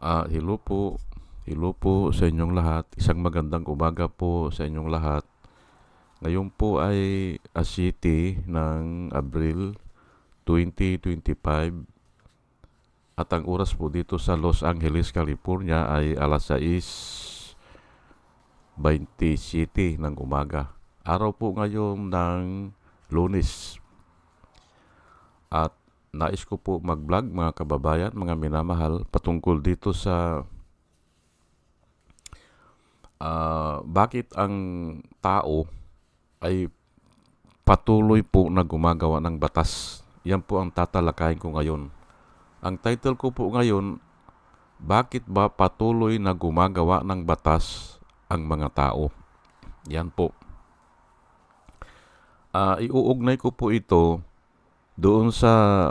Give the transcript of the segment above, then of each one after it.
Ah, hello po. Hello po sa inyong lahat. Isang magandang umaga po sa inyong lahat. Ngayon po ay a city ng Abril 2025 at ang oras po dito sa Los Angeles, California ay alas 6.27 ng umaga. Araw po ngayon ng lunes. At nais ko po mag-vlog mga kababayan, mga minamahal patungkol dito sa ah, bakit ang tao ay patuloy po na gumagawa ng batas. Yan po ang tatalakayin ko ngayon. Ang title ko po ngayon, bakit ba patuloy na gumagawa ng batas ang mga tao? Yan po. Ah, iuugnay ko po ito doon sa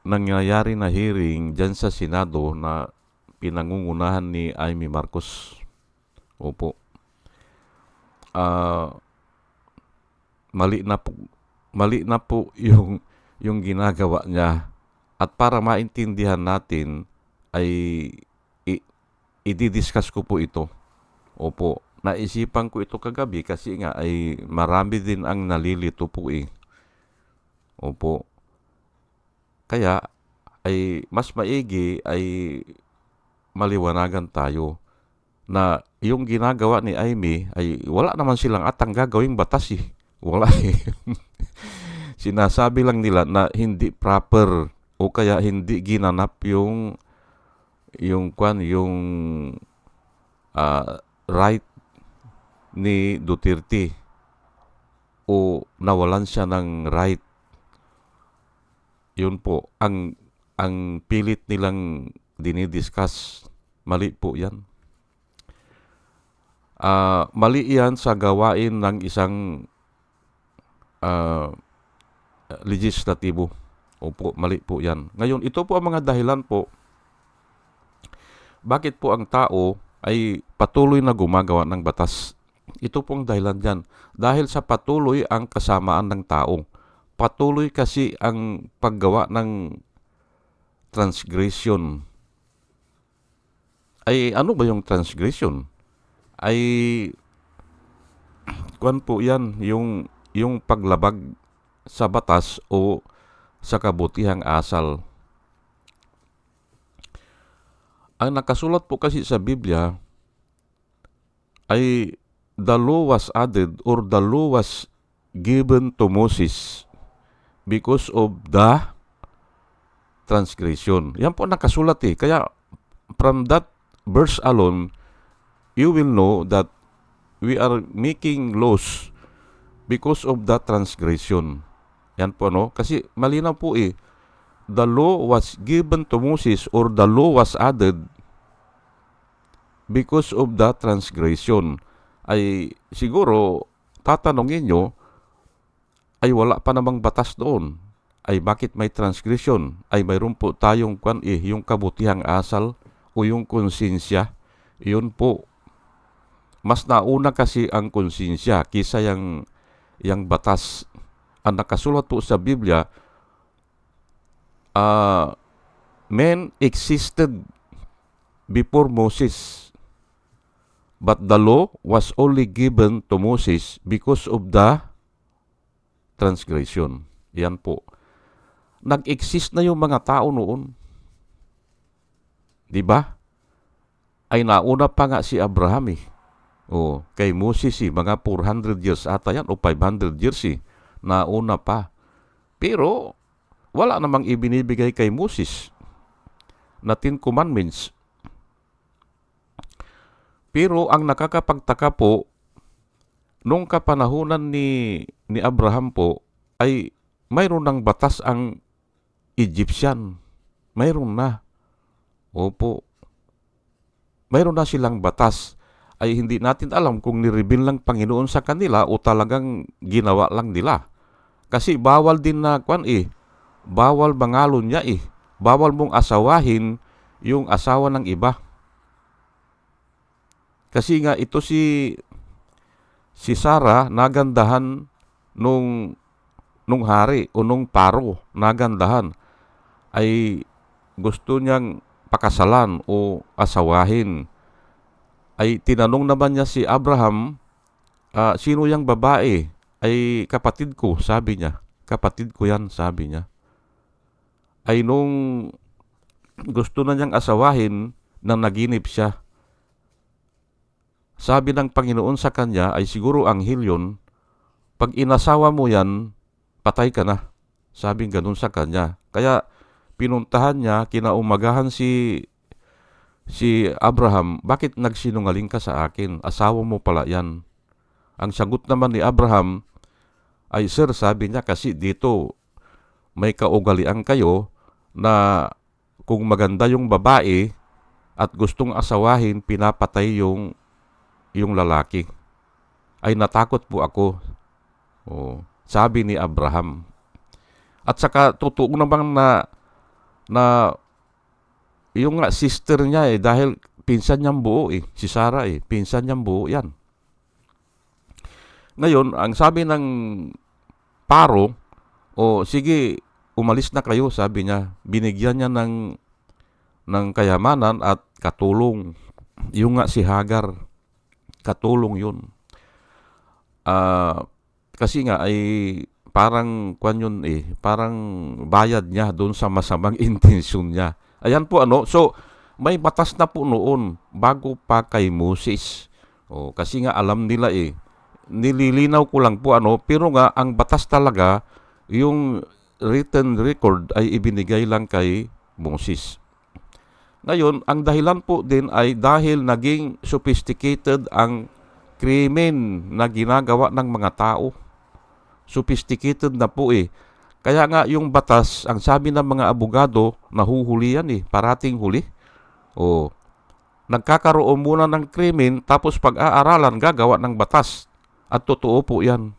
nangyayari na hearing dyan sa Senado na pinangungunahan ni Amy Marcos. Opo. Ah, mali na po mali na po yung yung ginagawa niya at para maintindihan natin ay i- i-discuss ko po ito. Opo. Naisipan ko ito kagabi kasi nga ay marami din ang nalilito po eh. Opo. Kaya ay mas maigi ay maliwanagan tayo na yung ginagawa ni Amy ay wala naman silang atang gagawing batas eh. Wala eh. Sinasabi lang nila na hindi proper o kaya hindi ginanap yung yung kwan yung ah, right ni Duterte o nawalan siya ng right yun po ang ang pilit nilang dinidiscuss mali po yan. Ah, mali yan sa gawain ng isang ah, legislatibo. Opo mali po yan. Ngayon ito po ang mga dahilan po bakit po ang tao ay patuloy na gumagawa ng batas. Ito pong dahilan dyan. Dahil sa patuloy ang kasamaan ng tao patuloy kasi ang paggawa ng transgression. Ay ano ba yung transgression? Ay kuan po 'yan yung yung paglabag sa batas o sa kabutihang asal. Ang nakasulat po kasi sa Biblia ay the law was added or the law was given to Moses because of the transgression. Yan po nakasulat eh. Kaya from that verse alone, you will know that we are making laws because of the transgression. Yan po no? Kasi malinaw po eh. The law was given to Moses or the law was added because of the transgression. Ay siguro tatanungin nyo, ay wala pa namang batas doon. Ay bakit may transgression? Ay mayroon po tayong kwan eh, yung kabutihang asal o yung konsensya. Yun po. Mas nauna kasi ang konsensya kisa yung, yung batas. Ang nakasulat po sa Biblia, uh, men existed before Moses. But the law was only given to Moses because of the transgression. Yan po. Nag-exist na yung mga tao noon. Di ba? Ay nauna pa nga si Abraham eh. O, kay Moses eh, mga 400 years ata yan o 500 years eh. Nauna pa. Pero, wala namang ibinibigay kay Moses na Ten Commandments. Pero ang nakakapagtaka po, nung kapanahunan ni, ni Abraham po, ay mayroon ng batas ang Egyptian. Mayroon na. Opo. Mayroon na silang batas. Ay hindi natin alam kung nireveal lang Panginoon sa kanila o talagang ginawa lang nila. Kasi bawal din na kwan eh. Bawal bangalon niya eh. Bawal mong asawahin yung asawa ng iba. Kasi nga ito si si Sarah nagandahan nung nung hari o nung paro nagandahan ay gusto niyang pakasalan o asawahin. Ay tinanong naman niya si Abraham, ah, sino yung babae? Ay kapatid ko, sabi niya. Kapatid ko yan, sabi niya. Ay nung gusto na niyang asawahin, nang naginip siya. Sabi ng Panginoon sa kanya ay siguro anghel yun, pag inasawa mo yan, patay ka na. Sabi ganun sa kanya. Kaya pinuntahan niya, kinaumagahan si si Abraham, bakit nagsinungaling ka sa akin? Asawa mo pala yan. Ang sagot naman ni Abraham ay, Sir, sabi niya, kasi dito may kaugalian kayo na kung maganda yung babae at gustong asawahin, pinapatay yung, yung lalaki. Ay natakot po ako. Oh, sabi ni Abraham. At saka totoo naman na na yung nga sister niya eh dahil pinsan niyang buo eh si Sarah eh pinsan niyang buo yan. Ngayon, ang sabi ng paro, o sige, umalis na kayo, sabi niya. Binigyan niya ng, ng kayamanan at katulong. Yung nga si Hagar, katulong yun. Ah, kasi nga ay parang kwan yun eh, parang bayad niya doon sa masamang intensyon niya. Ayan po ano, so may batas na po noon bago pa kay Moses. O, kasi nga alam nila eh, nililinaw ko lang po ano, pero nga ang batas talaga, yung written record ay ibinigay lang kay Moses. Ngayon, ang dahilan po din ay dahil naging sophisticated ang krimen na ginagawa ng mga tao. Sophisticated na po eh. Kaya nga yung batas, ang sabi ng mga abogado, nahuhuli yan eh, parating huli. O, nagkakaroon muna ng krimen, tapos pag-aaralan, gagawa ng batas. At totoo po yan.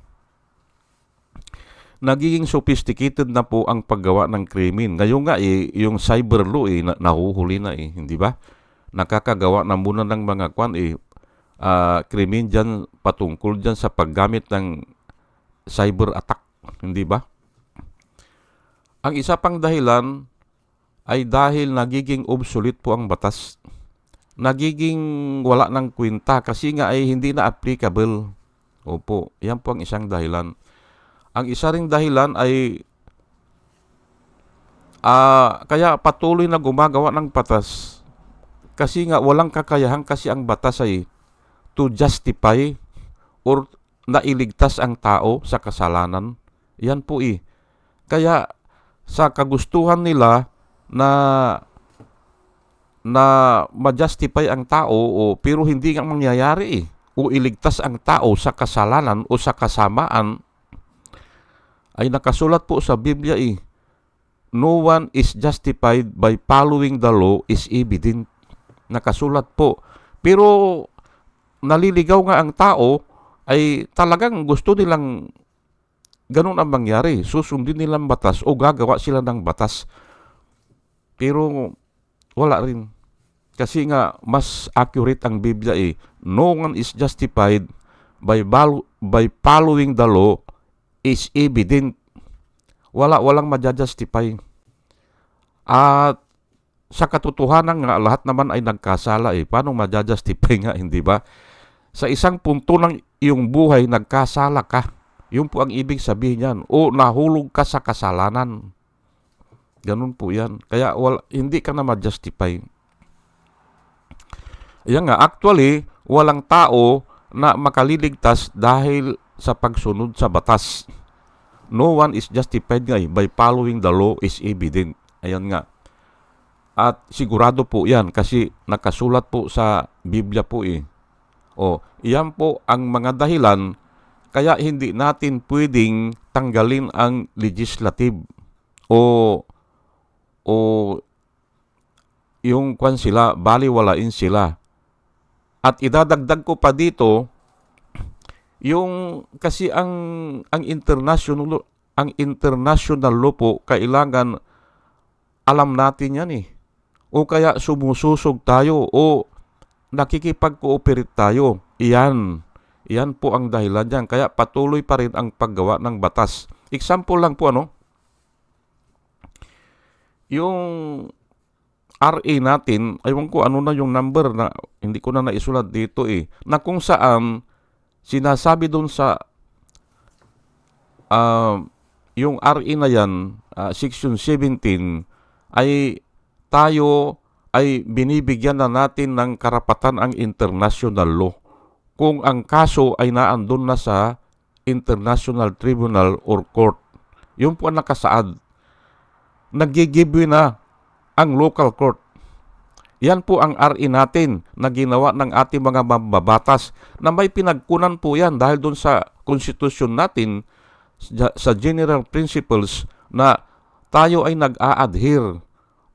Nagiging sophisticated na po ang paggawa ng krimen. Ngayon nga, eh, yung cyber law, eh, na, nahuhuli na eh, hindi ba? Nakakagawa na muna ng mga kwan, eh, uh, krimen dyan, patungkol dyan sa paggamit ng cyber attack, hindi ba? Ang isa pang dahilan ay dahil nagiging obsolete po ang batas. Nagiging wala ng kwenta kasi nga ay hindi na applicable. Opo, yan po ang isang dahilan. Ang isa ring dahilan ay uh, kaya patuloy na gumagawa ng batas kasi nga walang kakayahan kasi ang batas ay to justify or nailigtas ang tao sa kasalanan. Yan po eh. Kaya sa kagustuhan nila na na ma-justify ang tao o pero hindi nga mangyayari eh. O iligtas ang tao sa kasalanan o sa kasamaan ay nakasulat po sa Biblia eh. No one is justified by following the law is evident. Nakasulat po. Pero naliligaw nga ang tao ay talagang gusto nilang ganun ang mangyari. Susundin nilang batas o gagawa sila ng batas. Pero wala rin. Kasi nga, mas accurate ang Biblia eh. No one is justified by, by following the law is evident. Wala, walang maja-justify. At sa katotohanan nga, lahat naman ay nagkasala eh. Paano maja-justify nga, hindi ba? Sa isang punto ng iyong buhay, nagkasala ka. Yun po ang ibig sabihin yan. O nahulog ka sa kasalanan. Ganun po yan. Kaya wala, hindi ka na ma-justify. Yan nga, actually, walang tao na makaliligtas dahil sa pagsunod sa batas. No one is justified nga eh, by following the law is evident. Ayan nga. At sigurado po yan kasi nakasulat po sa Biblia po eh. O, iyan po ang mga dahilan kaya hindi natin pwedeng tanggalin ang legislative o o yung kwan sila, baliwalain sila. At idadagdag ko pa dito, yung kasi ang ang international ang international law po kailangan alam natin yan eh. O kaya sumususog tayo o nakikipag-cooperate tayo. Iyan. Iyan po ang dahilan dyan. Kaya patuloy pa rin ang paggawa ng batas. Example lang po ano, yung RA natin, aywan ko ano na yung number na hindi ko na naisulat dito eh, na kung saan sinasabi doon sa ah, yung RA na yan, ah, section 17, ay tayo ay binibigyan na natin ng karapatan ang international law kung ang kaso ay naandun na sa international tribunal or court. Yung po ang nakasaad. Nagigiveaway na ang local court. Yan po ang RE natin na ginawa ng ating mga mababatas na may pinagkunan po yan dahil doon sa konstitusyon natin sa- general principles na tayo ay nag-a-adhere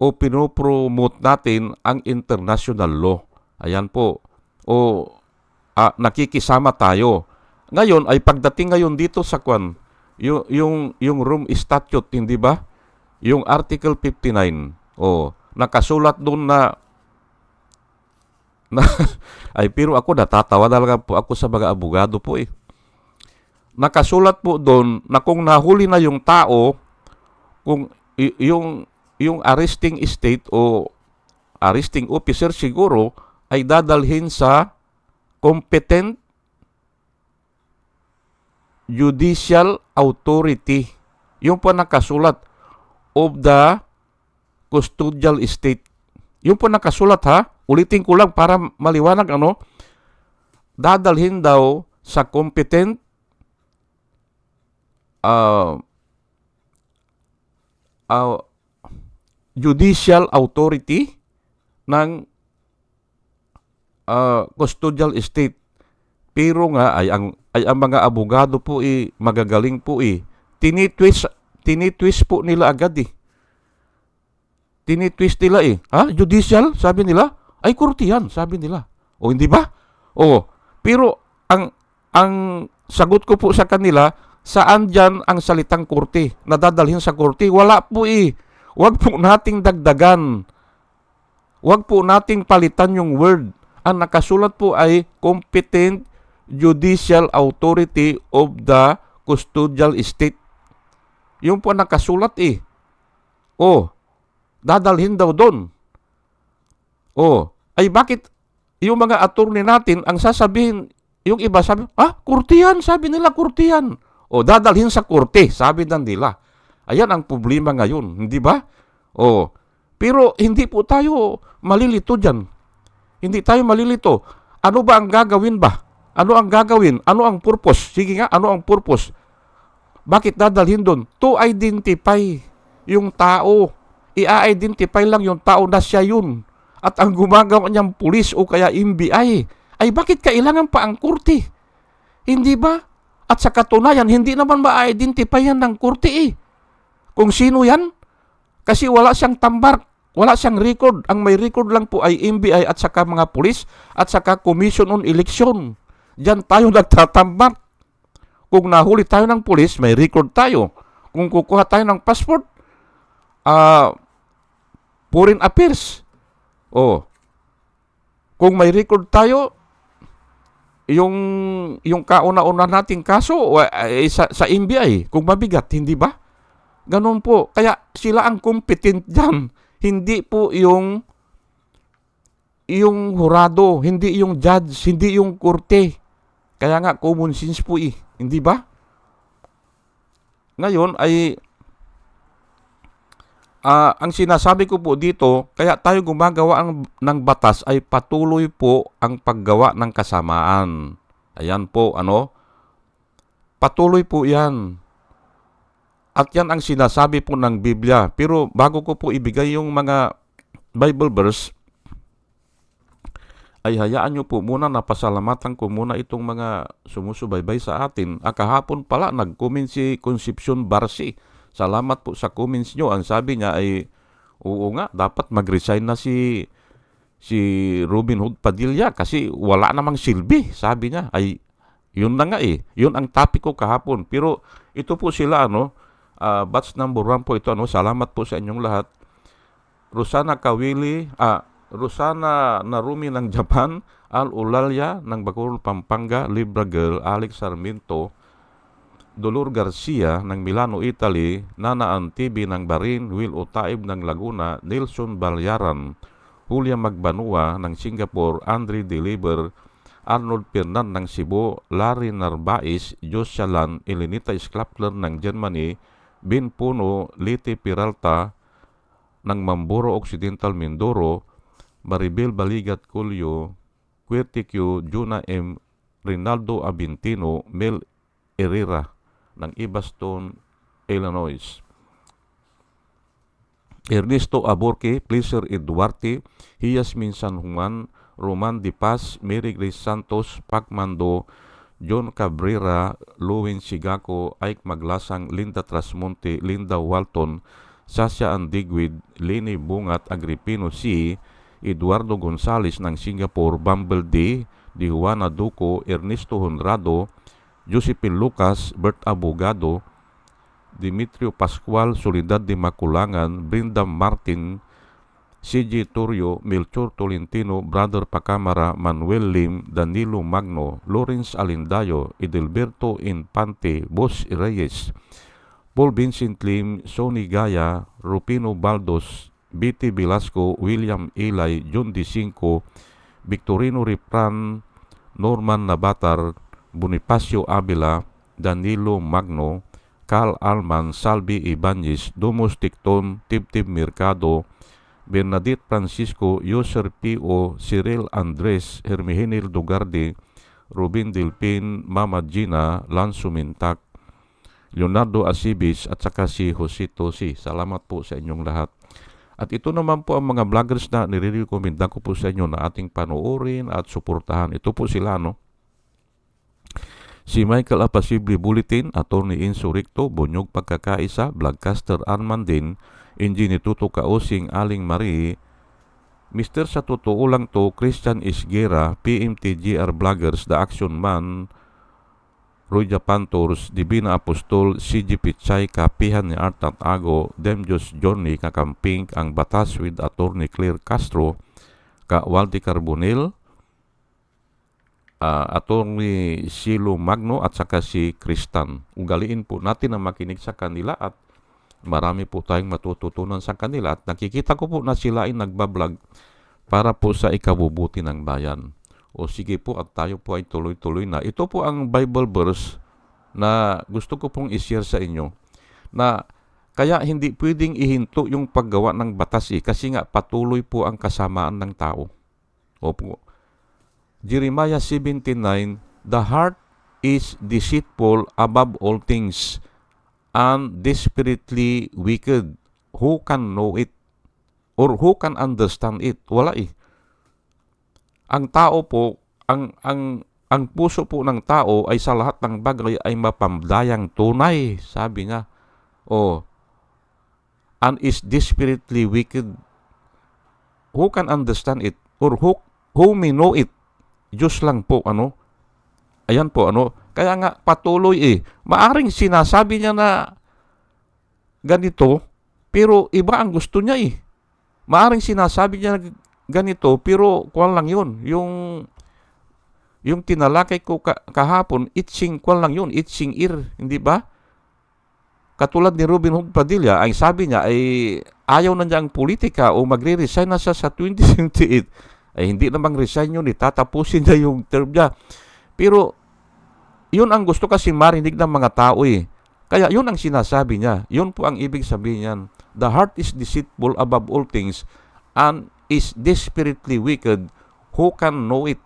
o pinopromote natin ang international law. Ayan po. O ah, nakikisama tayo. Ngayon ay pagdating ngayon dito sa kwan, yung yung yung Rome Statute, hindi ba? Yung Article 59. Oh, nakasulat doon na na ay pero ako natatawa talaga po ako sa mga abogado po eh. Nakasulat po doon na kung nahuli na yung tao kung yung yung arresting state o arresting officer siguro ay dadalhin sa competent judicial authority. Yung po nakasulat of the custodial estate. Yung po nakasulat ha, ulitin ko lang para maliwanag ano, dadalhin daw sa competent uh, uh, judicial authority ng uh, custodial estate. Pero nga ay ang ay ang mga abogado po eh magagaling po eh. Tinitwist tinitwist po nila agad eh. Tinitwist nila eh. Ha? Judicial? Sabi nila. Ay, korte yan. Sabi nila. O, hindi ba? O, pero ang ang sagot ko po sa kanila, saan dyan ang salitang korte? Nadadalhin sa korte? Wala po eh. Huwag po nating dagdagan. Huwag po nating palitan yung word. Ang nakasulat po ay competent judicial authority of the custodial estate. Yung po ang nakasulat eh. Oh, dadalhin daw doon. Oh, ay bakit yung mga attorney natin ang sasabihin, yung iba sabi, ah, kurti yan, sabi nila kurti yan. O, dadalhin sa kurte, sabi ng nila. Ayan ang problema ngayon, hindi ba? O, pero hindi po tayo malilito dyan. Hindi tayo malilito. Ano ba ang gagawin ba? Ano ang gagawin? Ano ang purpose? Sige nga, ano ang purpose? Bakit dadalhin doon? To identify yung tao. I-identify lang yung tao na siya yun. At ang gumagawa niyang pulis o kaya NBI, ay bakit kailangan pa ang kurte? Hindi ba? At sa katunayan, hindi naman ma-identify yan ng kurte eh. Kung sino yan? Kasi wala siyang tambar, wala siyang record. Ang may record lang po ay NBI at saka mga pulis at saka Commission on Election. Diyan tayo nagtatambak. Kung nahuli tayo ng pulis, may record tayo. Kung kukuha tayo ng passport, ah, foreign affairs. Oh. Kung may record tayo, yung yung kauna-una nating kaso ay sa, sa NBI, kung mabigat, hindi ba? Ganun po. Kaya sila ang competent dyan. Hindi po yung yung hurado, hindi yung judge, hindi yung korte. Kaya nga, common sense po eh. Hindi ba? Ngayon ay ah, ang sinasabi ko po dito, kaya tayo gumagawa ang, ng batas ay patuloy po ang paggawa ng kasamaan. Ayan po, ano? Patuloy po yan. At yan ang sinasabi po ng Biblia. Pero bago ko po ibigay yung mga Bible verse, ay hayaan nyo po muna na pasalamatan ko muna itong mga sumusubaybay sa atin. Ah, kahapon pala, nag-comment si Concepcion Barsi. Salamat po sa comments nyo. Ang sabi niya ay, oo nga, dapat mag-resign na si si Robin Hood Padilla kasi wala namang silbi, sabi niya. Ay, yun na nga eh. Yun ang topic ko kahapon. Pero ito po sila, ano, ah, batch number one po ito, ano, salamat po sa inyong lahat. Rosana Kawili, ah, Rosana Narumi ng Japan, Al Ulalya ng Bacoor, Pampanga, Libra Girl, Alex Sarmiento, Dolor Garcia ng Milano, Italy, Nanaan TV ng Barin, Will Otaib ng Laguna, Nelson Balyaran, Julia Magbanua ng Singapore, Andre Deliver, Arnold Pernan ng Cebu, Larry Narbais, Joshalan, Elenita Sklapler ng Germany, Bin Puno, Liti Peralta ng Mamboro Occidental Mindoro, Maribel Baligat Culio, Quirticio, Juna M. Rinaldo Abintino, Mel Herrera ng Ibaston, Illinois. Ernesto Aborque, Pleasure Eduarte, Hiyasmin San Juan, Roman Di Paz, Mary Grace Santos, Pacmando, John Cabrera, Louin Sigaco, Ike Maglasang, Linda Trasmonte, Linda Walton, Sasha Andigwid, Leni Bungat, Agripino C., Eduardo Gonzales ng Singapore, Bumble D., Di Juana Duco, Ernesto Honrado, Josephine Lucas, Bert Abogado, Dimitrio Pascual, Solidad de Maculangan, Brenda Martin, CJ Torrio, Melchor Tolentino, Brother Pacamara, Manuel Lim, Danilo Magno, Lawrence Alindayo, Edelberto Infante, Boss Reyes, Paul Vincent Lim, Sonny Gaya, Rupino Baldos, BT Velasco, William Ilay, John D. Cinco, Victorino Ripran, Norman Nabatar, Bonifacio Avila, Danilo Magno, Carl Alman, Salvi Ibanez, Dumus Ticton, Tibtib Mercado, Bernadette Francisco, Yoser P.O., Cyril Andres, Hermihenil Dugarde, Rubin Dilpin, Mama Gina, Lanzo Mintak, Leonardo Asibis at saka si Josito Si. Salamat po sa inyong lahat. At ito naman po ang mga vloggers na nire-recommenda ko po sa inyo na ating panoorin at suportahan. Ito po sila, no? Si Michael Apasible Bulletin, Attorney Inso Ricto, Bunyog Pagkakaisa, Vlogcaster Armandin, Engineer Tuto Kaosing Aling Marie, Mr. sa totoo lang to, Christian Isgera, PMTGR Vloggers, The Action Man, Roy Japantors, Divina Apostol, CG Pichay, Kapihan ni Artat Ago, Demjos Johnny, Kakamping, ang Batas with Attorney Claire Castro, ka Waldi Carbonel, uh, Attorney Silo Magno at saka si Kristan. Ugaliin po natin na makinig sa kanila at marami po tayong matututunan sa kanila at nakikita ko po na sila ay nagbablog para po sa ikabubuti ng bayan. O sige po at tayo po ay tuloy-tuloy na. Ito po ang Bible verse na gusto ko pong i-share sa inyo na kaya hindi pwedeng ihinto yung paggawa ng batas eh, kasi nga patuloy po ang kasamaan ng tao. Opo. Jeremiah 17.9 The heart is deceitful above all things and desperately wicked. Who can know it? Or who can understand it? Wala eh. Ang tao po, ang, ang, ang puso po ng tao ay sa lahat ng bagay ay mapamdayang tunay, sabi niya. Oh, and is desperately wicked. Who can understand it? Or who, who may know it? Diyos lang po, ano? Ayan po, ano? Kaya nga, patuloy eh. Maaring sinasabi niya na ganito, pero iba ang gusto niya eh. Maaring sinasabi niya na ganito, pero kuwan lang yun. Yung, yung tinalakay ko ka, kahapon, itching, kuwan lang yun, itching ear, hindi ba? Katulad ni Robin Hood Padilla, ay sabi niya ay ayaw na niya ang politika o magre-resign na siya sa 2078 ay hindi namang resign yun, itatapusin niya yung term niya. Pero, yun ang gusto kasi marinig ng mga tao eh. Kaya yun ang sinasabi niya. Yun po ang ibig sabihin niyan. The heart is deceitful above all things and is desperately wicked. Who can know it?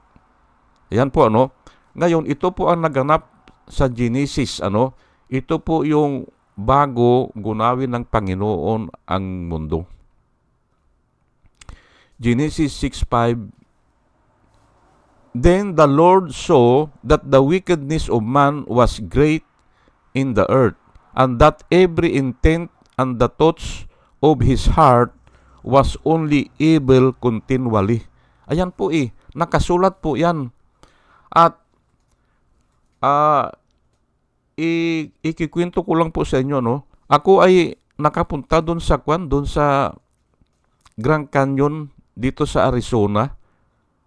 Yan po ano. Ngayon, ito po ang naganap sa Genesis. Ano? Ito po yung bago gunawin ng Panginoon ang mundo. Genesis 6.5 Then the Lord saw that the wickedness of man was great in the earth, and that every intent and the thoughts of his heart was only evil continually. Ayan po eh, nakasulat po yan. At uh, i- ikikwento ko lang po sa inyo, no? Ako ay nakapunta doon sa kwan, doon sa Grand Canyon dito sa Arizona,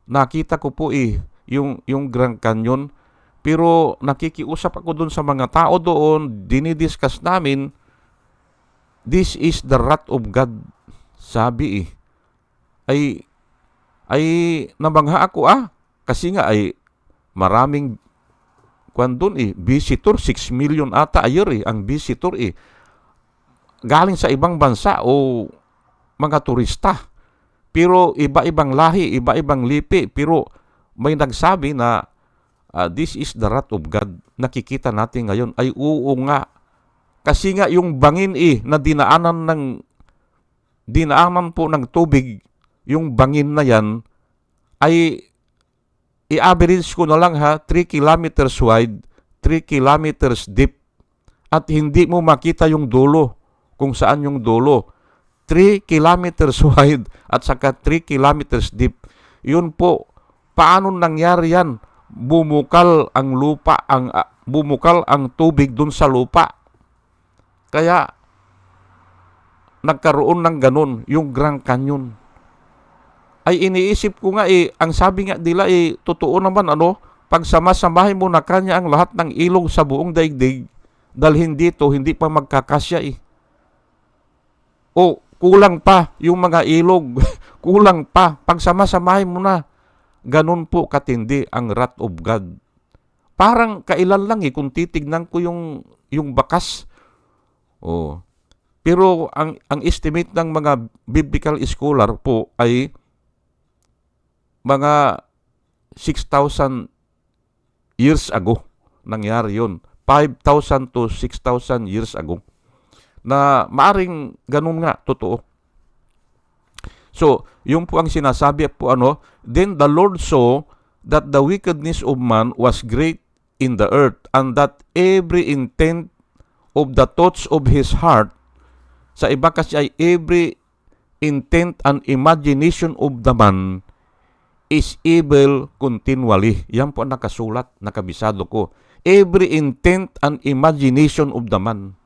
nakita ko po eh, yung, yung Grand Canyon, Pero nakikiusap ako doon sa mga tao doon, dinidiscuss namin, this is the wrath of God, sabi eh. Ay, ay nabangha ako ah, kasi nga ay maraming kwan doon eh, visitor, 6 million ata a year eh, ang visitor eh. Galing sa ibang bansa o mga turista. Pero iba-ibang lahi, iba-ibang lipi. Pero may nagsabi na uh, this is the wrath of God. Nakikita natin ngayon. Ay oo nga. Kasi nga yung bangin eh, na dinaanan ng dinaanan po ng tubig, yung bangin na yan, ay i-average ko na lang ha, 3 kilometers wide, 3 kilometers deep, at hindi mo makita yung dulo, kung saan yung dulo. 3 kilometers wide at saka 3 kilometers deep. Yun po, paano nangyari yan? Bumukal ang lupa, ang uh, bumukal ang tubig dun sa lupa. Kaya, nagkaroon ng ganun, yung Grand Canyon ay iniisip ko nga eh, ang sabi nga nila eh, totoo naman ano, pag sama-samahin mo na kanya ang lahat ng ilog sa buong daigdig, dalhin dito, hindi pa magkakasya eh. O, kulang pa yung mga ilog, kulang pa, pag sama-samahin mo na, ganun po katindi ang wrath of God. Parang kailan lang eh, kung titignan ko yung, yung bakas, oh, pero ang ang estimate ng mga biblical scholar po ay mga 6,000 years ago nangyari yon 5,000 to 6,000 years ago na maaring ganun nga totoo so yung po ang sinasabi po ano then the Lord saw that the wickedness of man was great in the earth and that every intent of the thoughts of his heart sa iba kasi ay every intent and imagination of the man is evil continually. Yan po ang nakasulat, nakabisado ko. Every intent and imagination of the man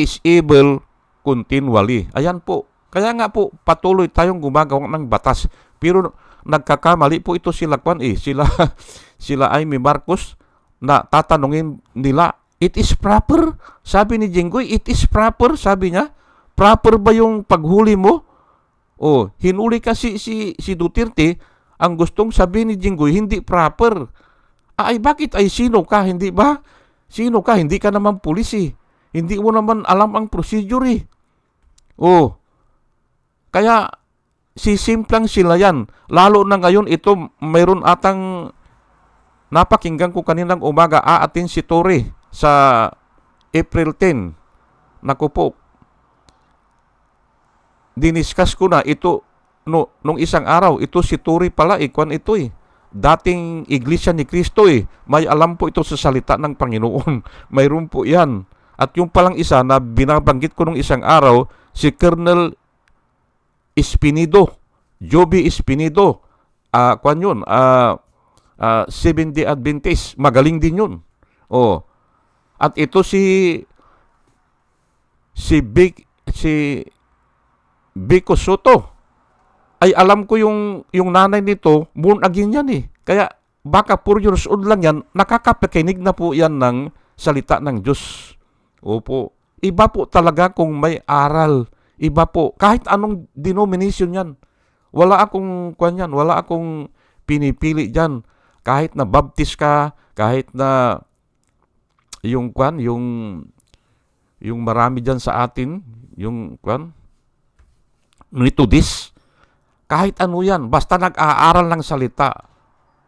is evil continually. Ayan po. Kaya nga po, patuloy tayong gumagawa ng batas. Pero nagkakamali po ito sila kwan eh. Sila, sila Amy Marcos na tatanungin nila, it is proper? Sabi ni Jinggoy, it is proper? Sabi niya, proper ba yung paghuli mo? Oh, hinuli kasi si, si Duterte, ang gustong sabihin ni Jinggoy, hindi proper. Ah, ay, bakit ay sino ka, hindi ba? Sino ka? Hindi ka naman pulis eh. Hindi mo naman alam ang procedure eh. Oh, kaya sisimplang sila yan. Lalo na ngayon, ito mayroon atang napakinggan ko kaninang umaga, aatin si Tore sa April 10. Naku po, diniskas ko na ito no, nung isang araw, ito si Turi pala, ikwan eh, ito eh. Dating iglesia ni Kristo eh. May alam po ito sa salita ng Panginoon. Mayroon po yan. At yung palang isa na binabanggit ko nung isang araw, si Colonel Espinido. Joby Espinido. Uh, kwan yun, uh, uh, Seventh Day Adventist. Magaling din yun. Oh. At ito si si Big si Biko Soto. Ay alam ko yung, yung nanay nito, born again yan eh. Kaya baka 4 years old lang yan, nakakapakinig na po yan ng salita ng Diyos. Opo. Iba po talaga kung may aral. Iba po. Kahit anong denomination yan. Wala akong kwan yan. Wala akong pinipili dyan. Kahit na baptist ka, kahit na yung kwan, yung yung marami dyan sa atin, yung kwan, Methodist, kahit ano yan, basta nag-aaral ng salita,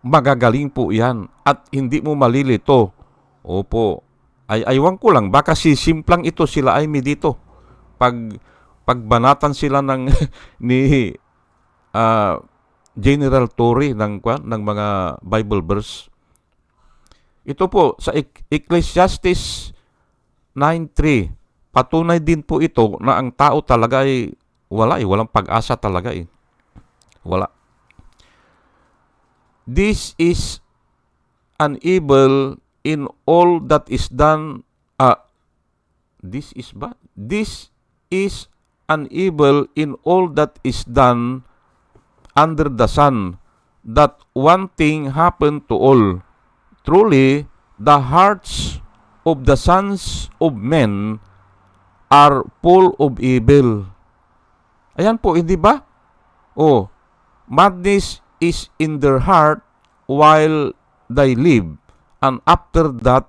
magagaling po yan at hindi mo malilito. Opo, ay aywan ko lang, baka si simplang ito sila ay mi dito. Pag pagbanatan sila ng ni uh, General Tory ng ng mga Bible verse. Ito po sa Ecclesiastes 9:3 patunay din po ito na ang tao talaga ay wala eh, walang pag-asa talaga eh. Wala. This is an evil in all that is done uh, this is ba? This is an evil in all that is done under the sun that one thing happened to all. Truly, the hearts of the sons of men are full of evil. Ayan po, hindi ba? Oh, madness is in their heart while they live, and after that,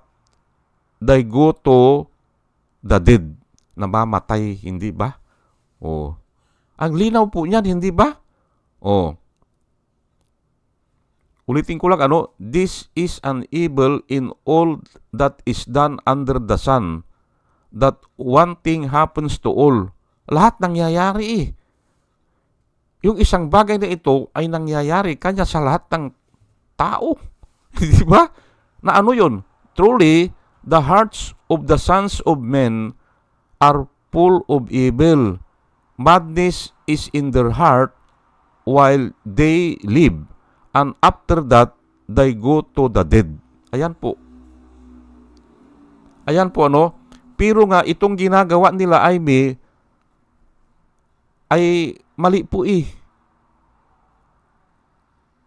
they go to the dead. Namamatay, hindi ba? Oh. Ang linaw po niyan, hindi ba? Oh. Ulitin ko lang ano, this is an evil in all that is done under the sun. That one thing happens to all. Lahat nangyayari eh. Yung isang bagay na ito ay nangyayari kanya sa lahat ng tao. Di ba? Na ano yun? Truly, the hearts of the sons of men are full of evil. Madness is in their heart while they live. And after that, they go to the dead. Ayan po. Ayan po ano. Pero nga, itong ginagawa nila ay may ay mali po eh.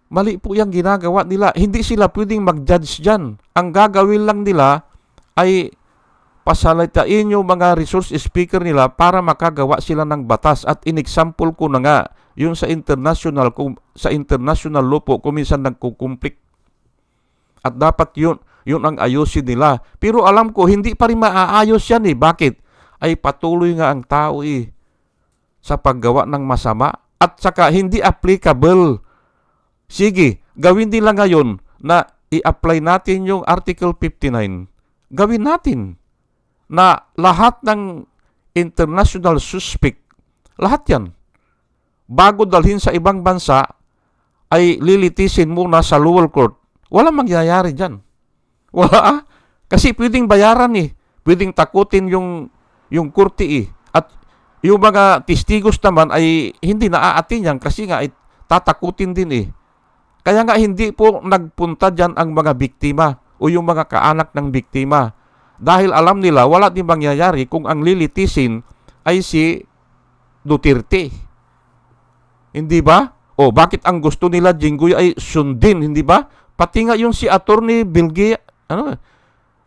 Mali po yung ginagawa nila. Hindi sila pwedeng mag-judge dyan. Ang gagawin lang nila ay pasalitain yung mga resource speaker nila para makagawa sila ng batas. At in-example ko na nga, yung sa international, sa international law po, kuminsan nagkukumplik. At dapat yun, yun ang ayusin nila. Pero alam ko, hindi pa rin maaayos yan eh. Bakit? Ay patuloy nga ang tao eh sa paggawa ng masama at saka hindi applicable. Sige, gawin nila ngayon na i-apply natin yung Article 59. Gawin natin na lahat ng international suspect, lahat yan, bago dalhin sa ibang bansa, ay lilitisin muna sa lower court. Walang mangyayari dyan. Wala ah. Kasi pwedeng bayaran eh. Pwedeng takutin yung, yung kurti eh. At yung mga testigos naman ay hindi naaatin yan kasi nga ay tatakutin din eh. Kaya nga hindi po nagpunta dyan ang mga biktima o yung mga kaanak ng biktima. Dahil alam nila wala din mangyayari kung ang lilitisin ay si Duterte. Hindi ba? O bakit ang gusto nila Jinggoy ay sundin, hindi ba? Pati nga yung si Attorney Bilgi, ano,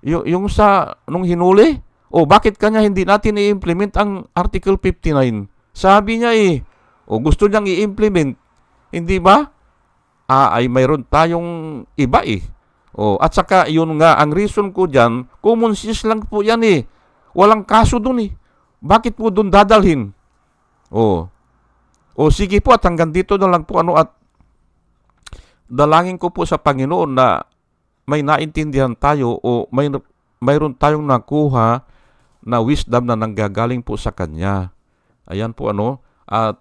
yung, yung sa nung hinuli, o bakit kanya hindi natin i-implement ang Article 59? Sabi niya eh, o gusto niyang i-implement, hindi ba? Ah, ay mayroon tayong iba eh. O, at saka yun nga, ang reason ko dyan, common sense lang po yan eh. Walang kaso dun eh. Bakit po dun dadalhin? O, o sige po at hanggang dito na lang po ano at dalangin ko po sa Panginoon na may naintindihan tayo o may mayroon tayong nakuha na wisdom na nanggagaling po sa Kanya. Ayan po ano. At